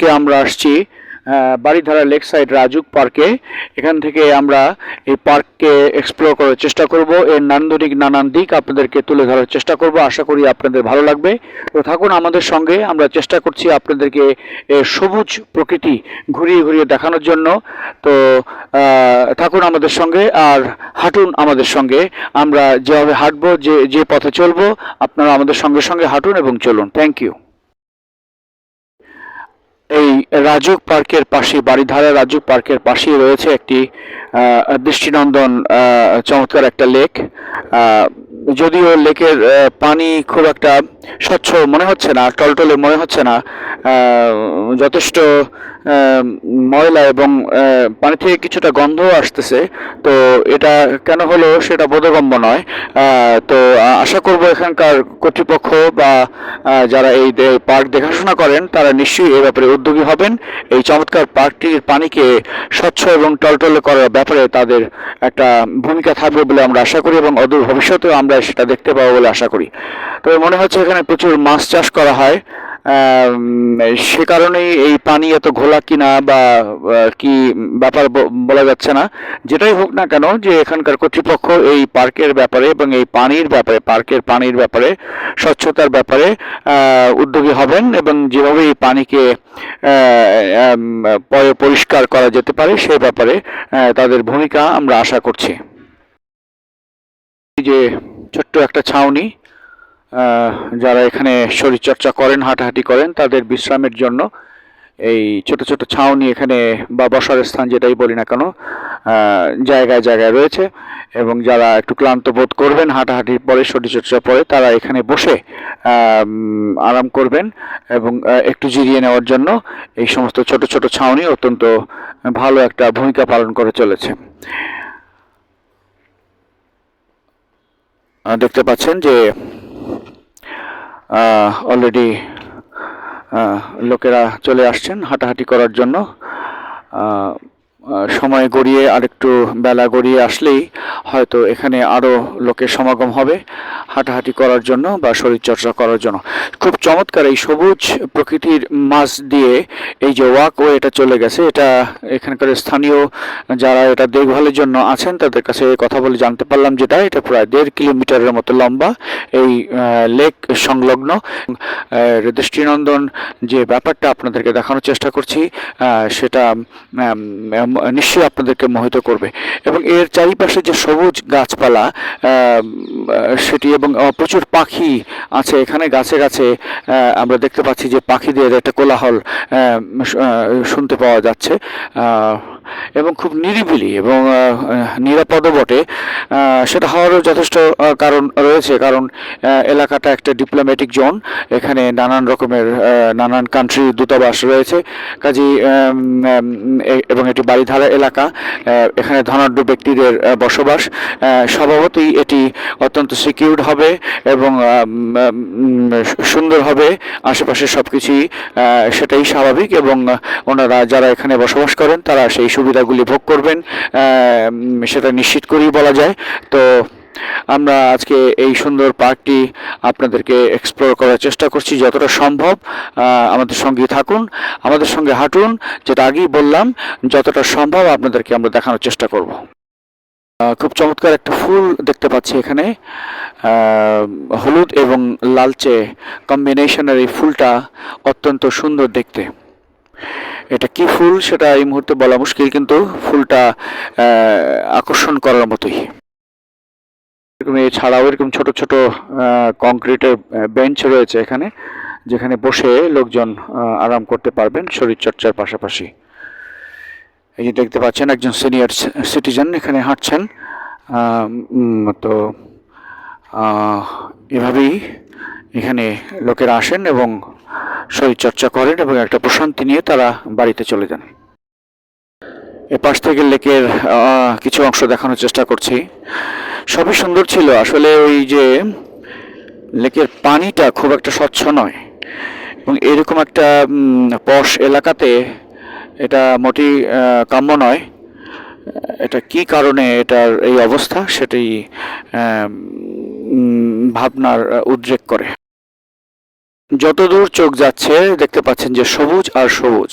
কে আমরা আসছি Baridhara lake side RAJUK পার্কে। এখান থেকে আমরা এই পার্ককে এক্সপ্লোর করার চেষ্টা করব। এর নান্দনিক নানান দিক আপনাদেরকে তুলে ধরার চেষ্টা করব। আশা করি আপনাদের ভালো লাগবে। তো থাকুন আমাদের সঙ্গে। আমরা চেষ্টা করছি আপনাদেরকে সবুজ প্রকৃতি ঘুরিয়ে ঘুরিয়ে দেখানোর জন্য। তো থাকুন আমাদের সঙ্গে আর হাঁটুন আমাদের সঙ্গে। আমরা যেভাবে হাঁটবো, যে যে পথে চলবো, আপনারা আমাদের সঙ্গে সঙ্গে হাঁটুন এবং চলুন। থ্যাংক ইউ এই রাজুক পার্কের পাশে বাড়িধারা রাজুক পার্কের পাশেই রয়েছে একটি দৃষ্টিনন্দন চমৎকার একটা লেক। যদিও লেকের পানি খুব একটা স্বচ্ছ মনে হচ্ছে না, টলটলে মনে হচ্ছে না। যথেষ্ট ময়লা এবং পানি থেকে কিছুটা গন্ধ আসতেছে। তো এটা কেন হলো সেটা বোধগম্য নয়। তো আশা করব এখানকার কর্তৃপক্ষ বা যারা এই পার্ক দেখাশোনা করেন, তারা নিশ্চয়ই এ ব্যাপারে উদ্যোগী হবেন। এই চমৎকার পার্কটির পানিকে স্বচ্ছ এবং টলটলে করার ব্যাপারে তাদের একটা ভূমিকা থাকবে বলে আমরা আশা করি এবং অদূর ভবিষ্যতেও আমরা সেটা দেখতে পাবো বলে আশা করি। তবে মনে হচ্ছে এখানে প্রচুর মাছ চাষ করা হয়। সে কারণেই এই পানি এত ঘোলা কিনা বা কি ব্যাপার বলা যাচ্ছে না। যেটাই হোক না কেন, যে এখানকার কর্তৃপক্ষ এই পার্কের ব্যাপারে এবং এই পানির ব্যাপারে, পার্কের পানির ব্যাপারে, স্বচ্ছতার ব্যাপারে উদ্যোগী হবেন এবং যেভাবে এই পানিকে পরিষ্কার করা যেতে পারে সেই ব্যাপারে তাদের ভূমিকা আমরা আশা করছি। যে ছোট্ট একটা ছাউনি যারা এখানে শরীরচর্চা করেন, হাঁটাহাঁটি করেন, তাদের বিশ্রামের জন্য এই ছোট ছোট ছাউনি এখানে বা বসার স্থান যেটাই বলি না কেন জায়গায় জায়গায় রয়েছে। এবং যারা একটু ক্লান্ত বোধ করবেন, হাঁটাহাঁটির পরে শরীরচর্চা পরে, তারা এখানে বসে আরাম করবেন এবং একটু জিরিয়ে নেওয়ার জন্য এই সমস্ত ছোট ছোট ছাউনি অত্যন্ত ভালো একটা ভূমিকা পালন করে চলেছে। দেখতে পাচ্ছেন যে অলরেডি লোকেরা চলে আসছেন হাঁটাহাঁটি করার জন্য। সময় গড়িয়ে আরেকটু বেলা গড়িয়ে আসলেই হয়তো এখানে আরও লোকের সমাগম হবে হাঁটাহাঁটি করার জন্য বা শরীরচর্চা করার জন্য। খুব চমৎকার এই সবুজ প্রকৃতির মাঝ দিয়ে এই যে ওয়াক এটা চলে গেছে। এটা এখানকার স্থানীয় যারা এটা দেখভালের জন্য আছেন, তাদের কাছে কথা বলে জানতে পারলাম যেটা। এটা প্রায় দেড় কিলোমিটারের মতো লম্বা এই লেক সংলগ্ন। দৃষ্টিনন্দন যে ব্যাপারটা আপনাদেরকে দেখানোর চেষ্টা করছি সেটা নিশ্চয়ই আপনাদেরকে মোহিত করবে। এবং এর চারিপাশে যে সবুজ গাছপালা সেটি এবং প্রচুর পাখি আছে এখানে, গাছে গাছে আমরা দেখতে পাচ্ছি যে পাখিদের একটা কোলাহল শুনতে পাওয়া যাচ্ছে। এবং খুব নিরিবিলি এবং নিরাপদও বটে। সেটা হওয়ারও যথেষ্ট কারণ রয়েছে। কারণ এলাকাটা একটা ডিপ্লোম্যাটিক জোন এখানে নানান রকমের নানান কান্ট্রি দূতাবাস রয়েছে। কাজী এবং এটি বাড়িধারা এলাকা। এখানে ধনাঢ্য ব্যক্তিদের বসবাস। স্বভাবতই এটি অত্যন্ত সিকিউরড হবে এবং সুন্দর হবে। আশেপাশে সব কিছুই সেটাই স্বাভাবিক এবং ওনারা যারা এখানে বসবাস করেন, তারা সেই সুবিধাগুলি ভোগ করবেন সেটা নিশ্চিত করেই বলা যায়। তো আমরা আজকে এই সুন্দর পার্কটি আপনাদেরকে এক্সপ্লোর করার চেষ্টা করছি যতটা সম্ভব। আমাদের সঙ্গে থাকুন, আমাদের সঙ্গে হাঁটুন, যেটা আগেই বললাম, যতটা সম্ভব আপনাদেরকে আমরা দেখানোর চেষ্টা করব। খুব চমৎকার একটা ফুল দেখতে পাচ্ছি এখানে। হলুদ এবং লালচে কম্বিনেশনের এই ফুলটা অত্যন্ত সুন্দর দেখতে। এটা কি ফুল সেটা এই মুহূর্তে বলা মুশকিল, কিন্তু ফুলটা আকর্ষণ করার মতোই। এরকম এছাড়াও এরকম ছোট ছোট কংক্রিটের বেঞ্চ রয়েছে এখানে, যেখানে বসে লোকজন আরাম করতে পারবেন শরীরচর্চার পাশাপাশি। এই যে দেখতে পাচ্ছেন একজন সিনিয়র সিটিজেন এখানে হাঁটছেন তো এভাবেই এখানে লোকেরা আসেন এবং শরীরচর্চা করেন এবং একটা প্রশান্তি নিয়ে তারা বাড়িতে চলে যান। এ পাশ থেকে লেকের কিছু অংশ দেখানোর চেষ্টা করছি। সবই সুন্দর ছিল। আসলে ওই যে লেকের পানিটা খুব একটা স্বচ্ছ নয়। এবং এরকম একটা পশ এলাকাতে এটা আহ, কাম্য নয়। এটা কি কারণে এটার এই অবস্থা? সেটাই ভাবনার উদ্রেক করে। যতদূর চোখ যাচ্ছে, দেখতে পাচ্ছেন যে সবুজ আর সবুজ।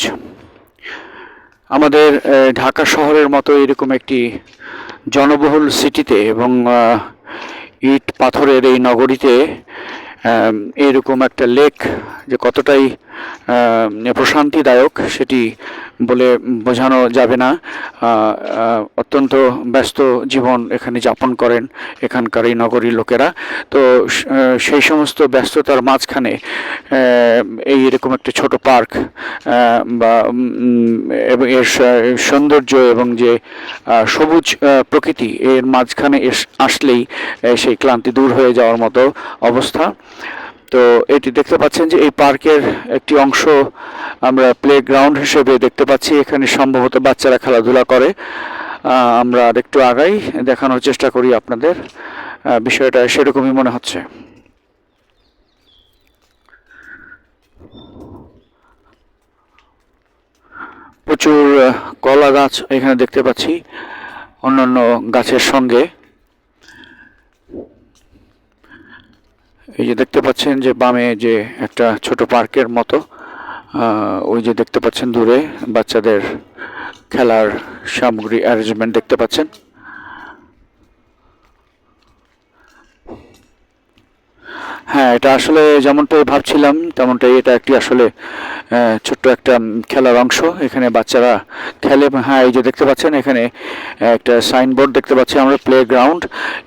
আমাদের ঢাকা শহরের মতো এরকম একটি জনবহুল সিটিতে এবং ইট পাথরের এই নগরীতে এরকম একটা লেক যে কতটাই প্রশান্তিদায়ক, সেটি বলে বোঝানো যাবে না। অত্যন্ত ব্যস্ত জীবন এখানে যাপন করেন এখানকার এই নগরীর লোকেরা। তো সেই সমস্ত ব্যস্ততার মাঝখানে এই এরকম একটা ছোট পার্ক বা এবং, এর সৌন্দর্য এবং যে সবুজ প্রকৃতি, এর মাঝখানে আসলেই সেই ক্লান্তি দূর হয়ে যাওয়ার মতো অবস্থা। তো এটি দেখতে পাচ্ছেন যে এই পার্কের একটি অংশ আমরা প্লে গ্রাউন্ড হিসেবে দেখতে পাচ্ছি। এখানে সম্ভবত বাচ্চারা খেলাধুলা করে। আমরা আর একটু আগাই, দেখানোর চেষ্টা করি আপনাদের। বিষয়টা সেরকমই মনে হচ্ছে। প্রচুর কলা গাছ এখানে দেখতে পাচ্ছি। অন্যান্য গাছের সঙ্গে। এই যে দেখতে পাচ্ছেন যে বামে যে একটা ছোট পার্কের মতো ওই যে দেখতে পাচ্ছেন দূরে বাচ্চাদের খেলার সামগ্রী অ্যারেঞ্জমেন্ট দেখতে পাচ্ছেন। হ্যাঁ এটা আসলে যেমনটাই ভাবছিলাম, তেমনটাই এটা একটি আসলে ছোট্ট একটা খেলার অংশ। এখানে বাচ্চারা খেলে হ্যাঁ এই যে দেখতে পাচ্ছেন, এখানে একটা সাইনবোর্ড দেখতে পাচ্ছি আমরা প্লে গ্রাউন্ড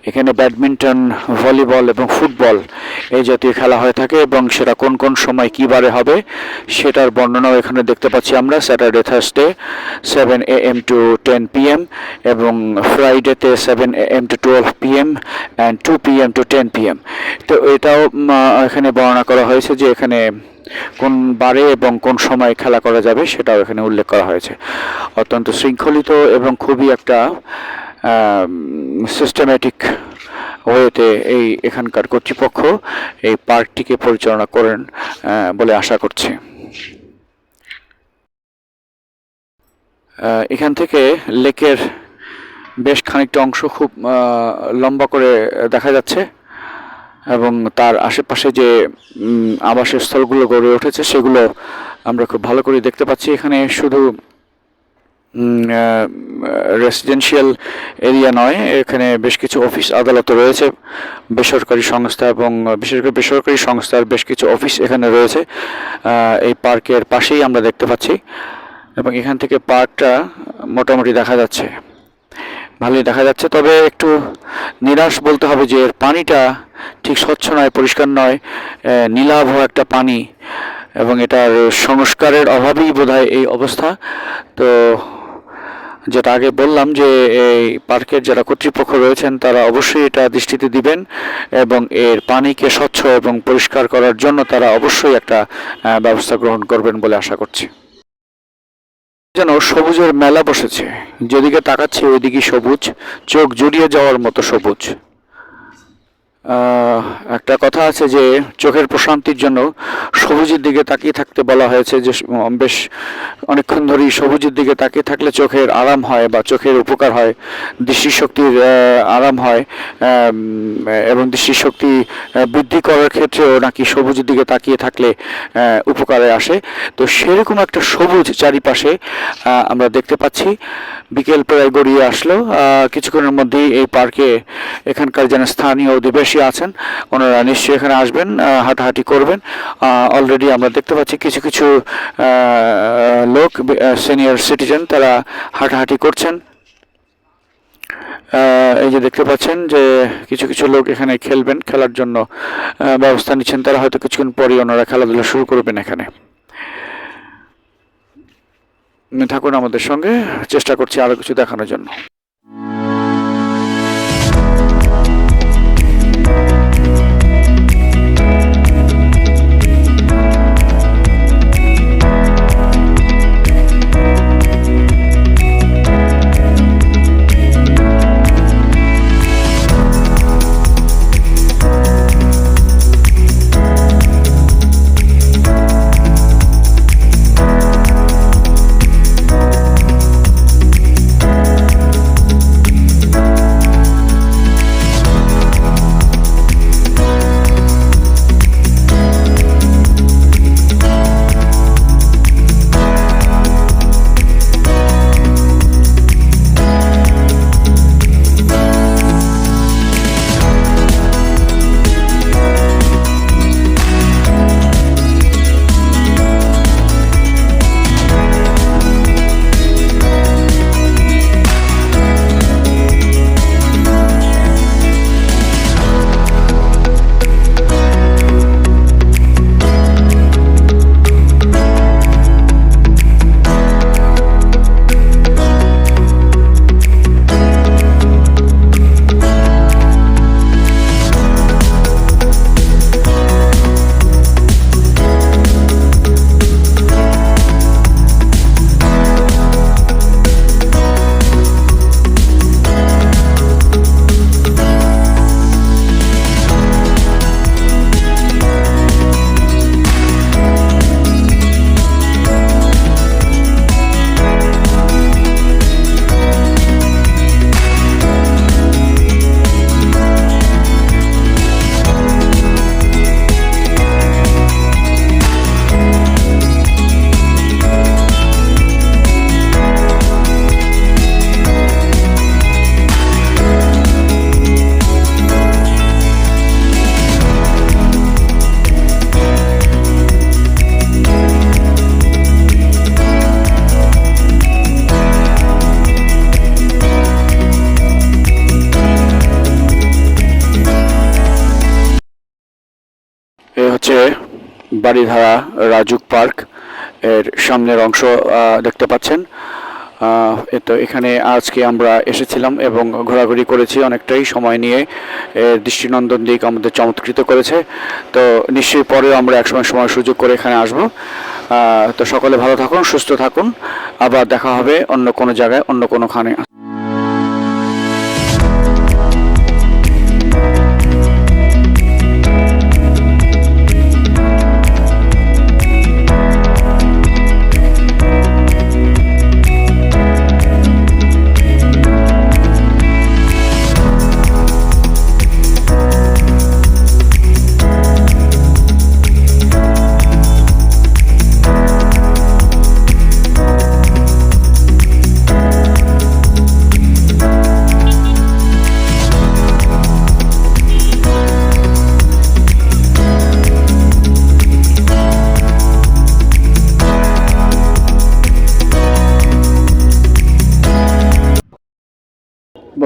এখানে ব্যাডমিন্টন ভলিবল এবং ফুটবল এই জাতীয় খেলা হয়ে থাকে এবং সেটা কোন কোন সময় কী বারে হবে সেটার বর্ণনাও এখানে দেখতে পাচ্ছি আমরা। Saturday Thursday seven A M to ten P M এবং ফ্রাইডেতে seven A M to twelve P M and two P M to ten P M তো এটাও এখানে বর্ণনা করা হয়েছে যে এখানে কোন বারে এবং কোন সময় খেলা করা যাবে সেটাও এখানে উল্লেখ করা হয়েছে। অত্যন্ত শৃঙ্খলিত এবং খুবই একটা সিস্টেম্যাটিক ওয়েতে এই এখানকার কর্তৃপক্ষ এই পার্কটিকে পরিচালনা করেন বলে আশা করছি। এখান থেকে লেকের বেশ খানিকটা অংশ খুব লম্বা করে দেখা যাচ্ছে। এবং তার আশেপাশে যে আবাসের স্থলগুলো গড়ে উঠেছে, সেগুলো আমরা খুব ভালো করে দেখতে পাচ্ছি। এখানে শুধু রেসিডেন্সিয়াল এরিয়া নয়, এখানে বেশ কিছু অফিস আদালত রয়েছে। বেসরকারি সংস্থা এবং বিশেষ করে বেসরকারি সংস্থার বেশ কিছু অফিস এখানে রয়েছে। এই পার্কের পাশেই আমরা দেখতে পাচ্ছি। এবং এখান থেকে পার্কটা মোটামুটি দেখা যাচ্ছে। ভালোই দেখা যাচ্ছে। তবে একটু নিরাশ বলতে হবে যে, এর পানিটা ঠিক স্বচ্ছ নয়, পরিষ্কার নয় নীলাভ একটা পানি, এবং এটার সংস্কারের অভাবেই বোধহয় এই অবস্থা। তো যেটা আগে বললাম যে, এই পার্কের যারা কর্তৃপক্ষ রয়েছেন, তারা অবশ্যই এটা দৃষ্টিতে দিবেন, এবং এর পানিকে স্বচ্ছ এবং পরিষ্কার করার জন্য তারা অবশ্যই একটা ব্যবস্থা গ্রহণ করবেন বলে আশা করছি। যেন সবুজের মেলা বসেছে। যেদিকে তাকাচ্ছে ওইদিকে সবুজ। চোখ জড়িয়ে যাওয়ার মতো সবুজ। একটা কথা আছে যে চোখের প্রশান্তির জন্য সবুজের দিকে তাকিয়ে থাকতে বলা হয়েছে যে বেশ অনেকক্ষণ ধরেই সবুজের দিকে তাকিয়ে থাকলে চোখের আরাম হয় বা চোখের উপকার হয়, দৃষ্টিশক্তির আরাম হয় এবং দৃষ্টিশক্তি বৃদ্ধি করার ক্ষেত্রেও নাকি সবুজের দিকে তাকিয়ে থাকলে উপকারে আসে। তো সেরকম একটা সবুজ চারিপাশে আমরা দেখতে পাচ্ছি। বিকেল প্রায় গড়িয়ে আসলো। কিছুক্ষণের মধ্যেই এই পার্কে এখানকার যেন স্থানীয় অধিবাসী আছেন। ওনারা নিশ্চয়ই এখানে আসবেন হাঁটাহাঁটি করবেন। অলরেডি আমরা দেখতে পাচ্ছি কিছু কিছু লোক সিনিয়র সিটিজেন তারা হাঁটাহাঁটি করছেন। এই যে দেখতে পাচ্ছেন যে কিছু কিছু লোক এখানে খেলবেন, খেলার জন্য ব্যবস্থা নিচ্ছেন। তারা হয়তো কিছুক্ষণ পরেই ওনারা খেলাধুলা শুরু করবেন এখানে। থাকুন আমাদের সঙ্গে, চেষ্টা করছি আরও কিছু দেখানোর জন্য। বাড়িধারা রাজুক পার্কের সামনের অংশ দেখতে পাচ্ছেন। তো এখানে আজকে আমরা এসেছিলাম এবং ঘোরাঘুরি করেছি অনেকটাই সময় নিয়ে। এর দৃষ্টিনন্দন দিক আমাদের চমৎকৃত করেছে। তো নিশ্চয়ই পরেও আমরা একসময় সময় সুযোগ করে এখানে আসব। তো সকলে ভালো থাকুন, সুস্থ থাকুন। আবার দেখা হবে অন্য কোনো জায়গায়, অন্য কোনোখানে।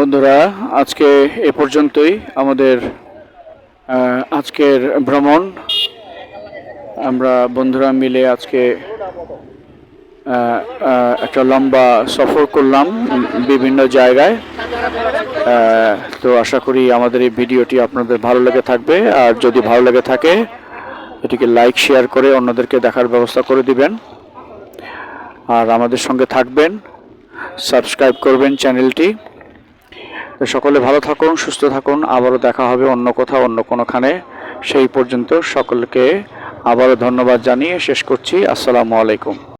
বন্ধুরা, আজকে এ পর্যন্তই আমাদের আজকের ভ্রমণ। আমরা বন্ধুরা মিলে আজকে একটা লম্বা সফর করলাম বিভিন্ন জায়গায়। তো আশা করি আমাদের এই ভিডিওটি আপনাদের ভালো লেগে থাকবে। আর যদি ভালো লেগে থাকে, এটিকে লাইক শেয়ার করে অন্যদেরকে দেখার ব্যবস্থা করে দিবেন। আর আমাদের সঙ্গে থাকবেন সাবস্ক্রাইব করবেন চ্যানেলটি। সকলে ভালো থাকুন, সুস্থ থাকুন। আবারও দেখা হবে অন্য কোথাও, অন্য কোনোখানে। সেই পর্যন্ত সকলকে আবারও ধন্যবাদ জানিয়ে শেষ করছি। আসসালামু আলাইকুম।